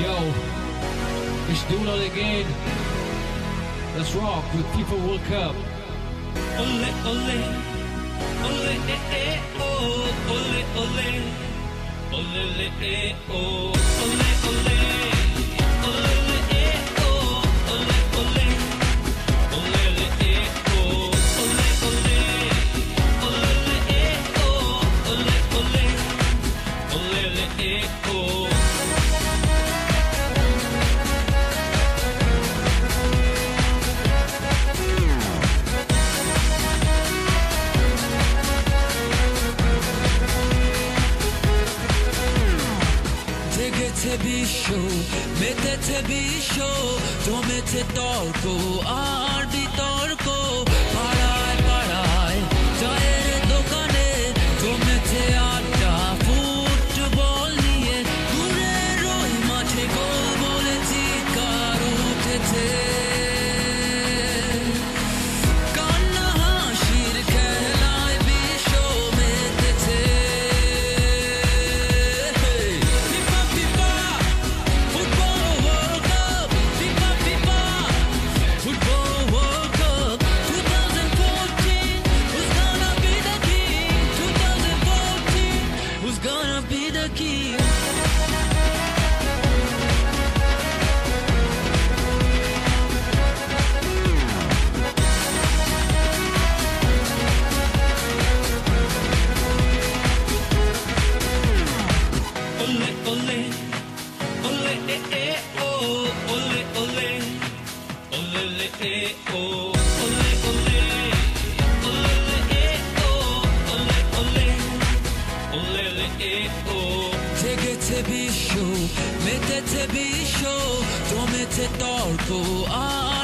Yo, it's Doolal again. Let's rock with FIFA World Cup. Ole, ole, ole, eh, eh, oh, ole, ole, ole, le, eh, oh, ole, বিশ্ব মেতেছে বিশ্ব জমেছে তর্ক আর Ole, ole, ole, eh, eh, oh, ole, ole, ole, le, eh, oh, ole, ole, ole, le, eh, oh, ole, ole, ole, le, eh, oh. জেগেছে বিশ্ব মেতেছে বিশ্ব জমেছে তর্ক আর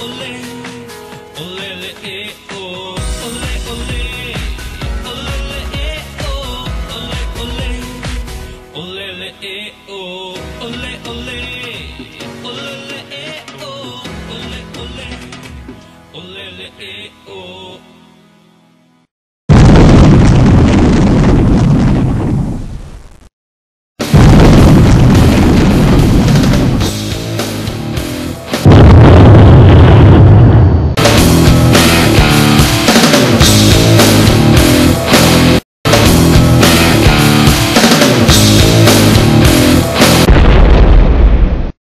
ole, ole, ole, le, eh, oh, ole, ole, ole, le, eh, oh, ole, ole, ole, le, eh, oh, ole, ole, ole,